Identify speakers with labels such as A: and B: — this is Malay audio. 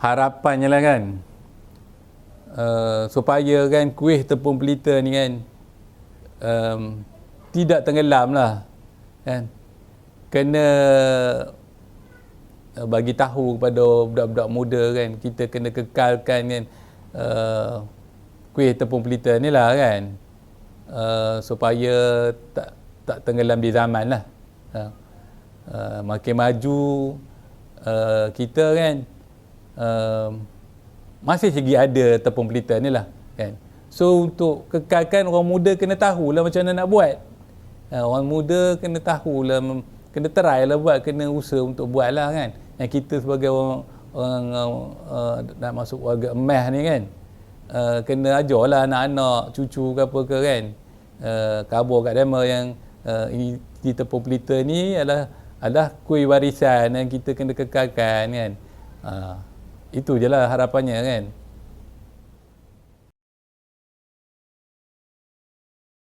A: harapannya lah kan. Uh, supaya kan kuih tepung pelita ni kan um, tidak tenggelam lah kan. Kena uh, bagi tahu kepada budak-budak muda kan kita kena kekalkan kan uh, kuih tepung pelita ni lah kan. Uh, supaya tak tak tenggelam di zaman lah. Uh, uh, makin maju uh, kita kan uh, masih lagi ada tepung pelita ni lah kan? So untuk kekalkan orang muda kena tahulah macam mana nak buat. Uh, orang muda kena tahulah kena try lah buat kena usaha untuk buat lah kan? Yang kita sebagai orang orang uh, nak masuk warga emas ni kan? Uh, kena ajar lah anak-anak cucu ke apa ke kan? Uh, kabur kat dema yang uh, di tepung pelita ni adalah adalah kuih warisan yang kita kena kekalkan kan? Uh, itu je lah harapannya kan